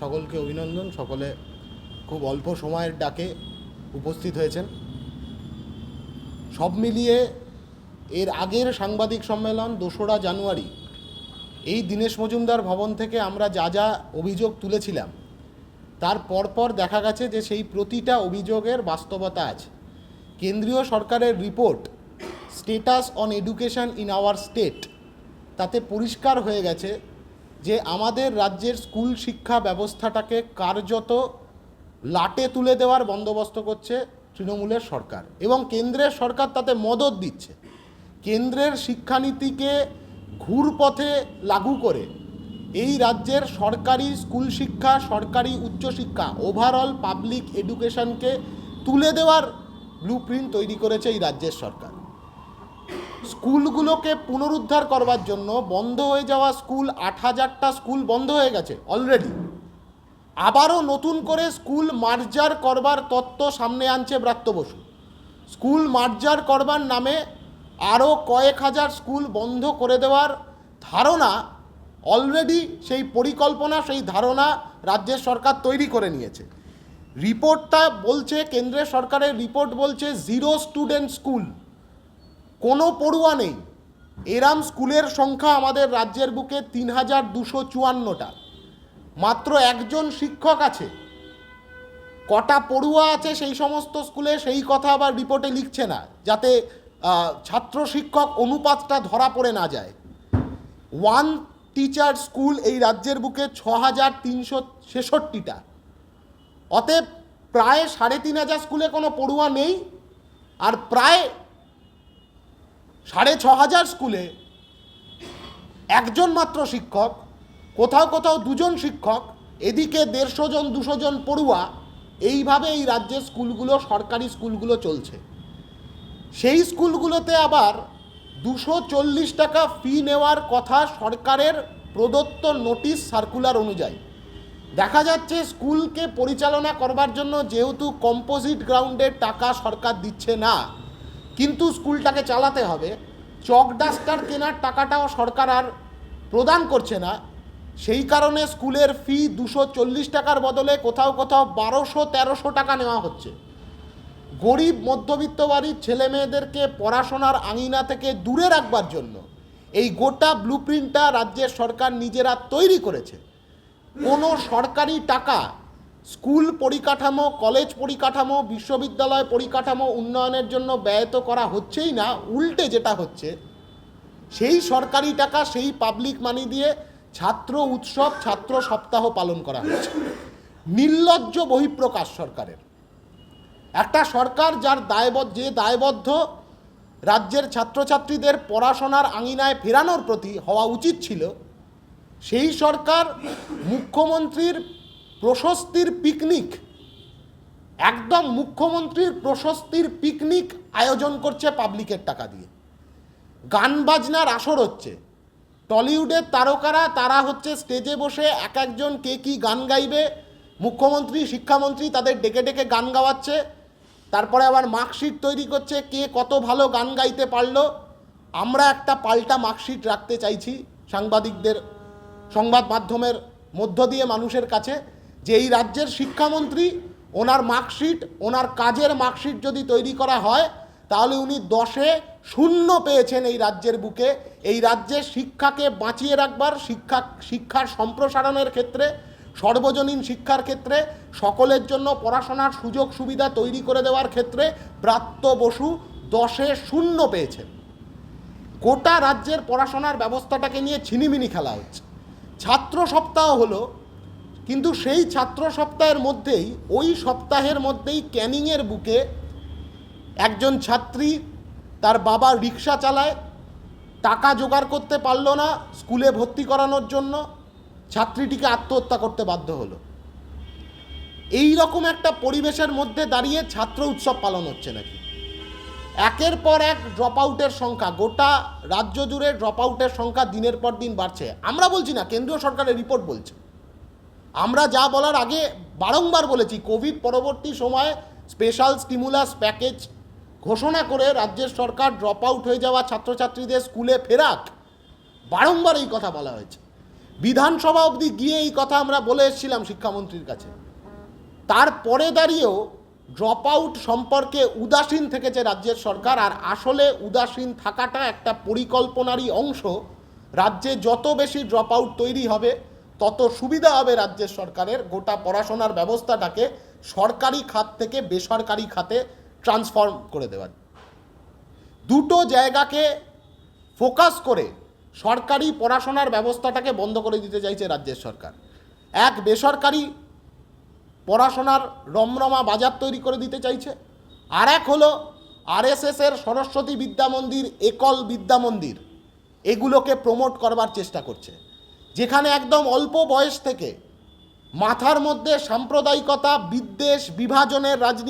সকলকে অভিনন্দন। সকলে খুব অল্প সময়ের ডাকে উপস্থিত হয়েছেন। সব মিলিয়ে এর আগের সাংবাদিক সম্মেলন দোসরা জানুয়ারি। এই দীনেশ মজুমদার ভবন থেকে আমরা যা যা অভিযোগ তুলেছিলাম, তার পরপর দেখা গেছে যে সেই প্রতিটা অভিযোগের বাস্তবতা আছে। কেন্দ্রীয় সরকারের report, status on education in our state, তাতে পরিষ্কার হয়ে গেছে যে আমাদের রাজ্যের স্কুল শিক্ষা ব্যবস্থাটাকে কার্যত লাটে তুলে দেওয়ার বন্দোবস্ত করছে তৃণমূলের সরকার এবং কেন্দ্রের সরকার তাতে মদত দিচ্ছে। কেন্দ্রের শিক্ষানীতিকে ঘুরপথে লাগু করে এই রাজ্যের সরকারি স্কুল শিক্ষা, সরকারি উচ্চশিক্ষা ওভারঅল পাবলিক এডুকেশনকে তুলে দেওয়ার ব্লুপ্রিন্ট তৈরি করেছে এই রাজ্যের সরকার। স্কুলগুলোকে পুনরুদ্ধার করবার জন্য বন্ধ হয়ে যাওয়া স্কুল আট হাজারটা স্কুল বন্ধ হয়ে গেছে অলরেডি আবারও নতুন করে স্কুল মার্জার করবার তত্ত্ব সামনে আনছে ব্রাত্য বসু। স্কুল মার্জার করবার নামে আরও কয়েক হাজার স্কুল বন্ধ করে দেওয়ার ধারণা অলরেডি সেই পরিকল্পনা, সেই ধারণা রাজ্যের সরকার তৈরি করে নিয়েছে। রিপোর্টটা বলছে, কেন্দ্রের সরকারের রিপোর্ট বলছে জিরো স্টুডেন্ট স্কুল কোনো পড়ুয়া নেই। এরাম স্কুলের সংখ্যা আমাদের রাজ্যের বুকে তিন হাজার দুশো চুয়ান্নটা। মাত্র একজন শিক্ষক আছে। কটা পড়ুয়া আছে সেই সমস্ত স্কুলে সেই কথা আবার রিপোর্টে লিখছে না, যাতে ছাত্র শিক্ষক অনুপাতটা ধরা পড়ে না যায়। ওয়ান টিচার স্কুল এই রাজ্যের বুকে ছ হাজার তিনশো ছেষট্টিটা। অতএব প্রায় সাড়ে তিন হাজার স্কুলে কোনো পড়ুয়া নেই। আর প্রায় সাড়ে ছ হাজার স্কুলে একজন মাত্র শিক্ষক, কোথাও কোথাও দুজন শিক্ষক, এদিকে দেড়শো জন, দুশো জন পড়ুয়া, এইভাবে এই রাজ্যের স্কুলগুলো, সরকারি স্কুলগুলো চলছে। সেই স্কুলগুলোতে আবার দুশো চল্লিশ টাকা ফি নেওয়ার কথা সরকারের প্রদত্ত নোটিশ সার্কুলার অনুযায়ী। দেখা যাচ্ছে স্কুলকে পরিচালনা করবার জন্য যেহেতু কম্পোজিট গ্রাউন্ডের টাকা সরকার দিচ্ছে না কিন্তু স্কুলটাকে চালাতে হবে। চক ডাস্টার কেনার টাকাটাও সরকার আর প্রদান করছে না। সেই কারণে স্কুলের ফি দুশো চল্লিশ টাকার বদলে কোথাও কোথাও বারোশো, তেরোশো টাকা নেওয়া হচ্ছে। গরিব মধ্যবিত্ত বাড়ির ছেলে মেয়েদেরকে পড়াশোনার আঙিনা থেকে দূরে রাখবার জন্য এই গোটা ব্লুপ্রিন্টটা রাজ্যের সরকার নিজেরা তৈরি করেছে। কোনো সরকারি টাকা স্কুল পরিকাঠামো, কলেজ পরিকাঠামো, বিশ্ববিদ্যালয় পরিকাঠামো উন্নয়নের জন্য ব্যয়ত করা হচ্ছেই না, উল্টে যেটা হচ্ছে, সেই সরকারি টাকা, সেই পাবলিক মানি দিয়ে ছাত্র উৎসব, ছাত্র সপ্তাহ পালন করা হচ্ছে। নির্লজ্জ বহিঃপ্রকাশ সরকারের। একটা সরকার যার দায়বদ্ধ, যে দায়বদ্ধ রাজ্যের ছাত্রছাত্রীদের পড়াশোনার আঙিনায় ফেরানোর প্রতি হওয়া উচিত ছিল, সেই সরকার মুখ্যমন্ত্রীর প্রশস্তির পিকনিক। একদম মুখ্যমন্ত্রীর প্রশস্তির পিকনিক আয়োজন করছে পাবলিকের টাকা দিয়ে। গান বাজনার আসর হচ্ছে। টলিউডের তারকারা, তারা হচ্ছে স্টেজে বসে এক একজন কে কী গান গাইবে। মুখ্যমন্ত্রী, শিক্ষামন্ত্রী তাদের ডেকে ডেকে গান গাওয়াচ্ছে। তারপরে আবার মার্কশিট তৈরি করছে কে কত ভালো গান গাইতে পারল। আমরা একটা পাল্টা মার্কশিট রাখতে চাইছি সাংবাদিকদের সংবাদ মাধ্যমের মধ্য দিয়ে মানুষের কাছে। যে এই রাজ্যের শিক্ষামন্ত্রী, ওনার মার্কশিট, ওনার কাজের মার্কশিট যদি তৈরি করা হয়, তাহলে উনি দশে শূন্য পেয়েছেন এই রাজ্যের বুকে। এই রাজ্যের শিক্ষাকে বাঁচিয়ে রাখবার, শিক্ষা, শিক্ষার সম্প্রসারণের ক্ষেত্রে, সর্বজনীন শিক্ষার ক্ষেত্রে, সকলের জন্য পড়াশোনার সুযোগ সুবিধা তৈরি করে দেওয়ার ক্ষেত্রে ব্রাত্য বসু দশে শূন্য পেয়েছেন। গোটা রাজ্যের পড়াশোনার ব্যবস্থাটাকে নিয়ে ছিনিমিনি খেলা হচ্ছে। ছাত্র সপ্তাহ হলো কিন্তু সেই ছাত্র সপ্তাহের মধ্যেই, ওই সপ্তাহের মধ্যেই ক্যানিংয়ের বুকে একজন ছাত্রী তার বাবা রিক্সা চালায়, টাকা জোগাড় করতে পারল না স্কুলে ভর্তি করানোর জন্য, ছাত্রীটিকে আত্মহত্যা করতে বাধ্য হলো। এই রকম একটা পরিবেশের মধ্যে দাঁড়িয়ে ছাত্র উৎসব পালন হচ্ছে নাকি? একের পর এক ড্রপ আউটের সংখ্যা, গোটা রাজ্য জুড়ে ড্রপ আউটের সংখ্যা দিনের পর দিন বাড়ছে। আমরা বলছি না, কেন্দ্রীয় সরকারের রিপোর্ট বলছে। আমরা যা বলার আগে বারংবার বলেছি কোভিড পরবর্তী সময়ে স্পেশাল স্টিমুলাস প্যাকেজ ঘোষণা করে রাজ্যের সরকার ড্রপ আউট হয়ে যাওয়া ছাত্রছাত্রীদের স্কুলে ফেরাক, বারংবার এই কথা বলা হয়েছে। বিধানসভা অবধি গিয়ে এই কথা আমরা বলে এসেছিলাম শিক্ষামন্ত্রীর কাছে। তারপরে দাঁড়িয়েও ড্রপ আউট সম্পর্কে উদাসীন থেকেছে রাজ্যের সরকার, আর আসলে উদাসীন থাকাটা একটা পরিকল্পনারই অংশ। রাজ্যে যত বেশি ড্রপ আউট তৈরি হবে তত সুবিধা হবে রাজ্যের সরকারের। গোটা পড়াশোনার ব্যবস্থাটাকে সরকারি খাত থেকে বেসরকারি খাতে ট্রান্সফর্ম করে দেওয়ার। দুটো জায়গাকে ফোকাস করে সরকারি পড়াশোনার ব্যবস্থাটাকে বন্ধ করে দিতে চাইছে রাজ্যের সরকার। এক, বেসরকারি পড়াশোনার রমরমা বাজার তৈরি করে দিতে চাইছে। আর এক হলো আরএসএসের সরস্বতী বিদ্যা মন্দির, একল বিদ্যা মন্দির, এগুলোকে প্রমোট করবার চেষ্টা করছে। যেখানে একদম অল্প বয়স থেকে মাথার মধ্যে সাম্প্রদায়িকতা বিদ্বেষ বিভাজনের রাজনীতি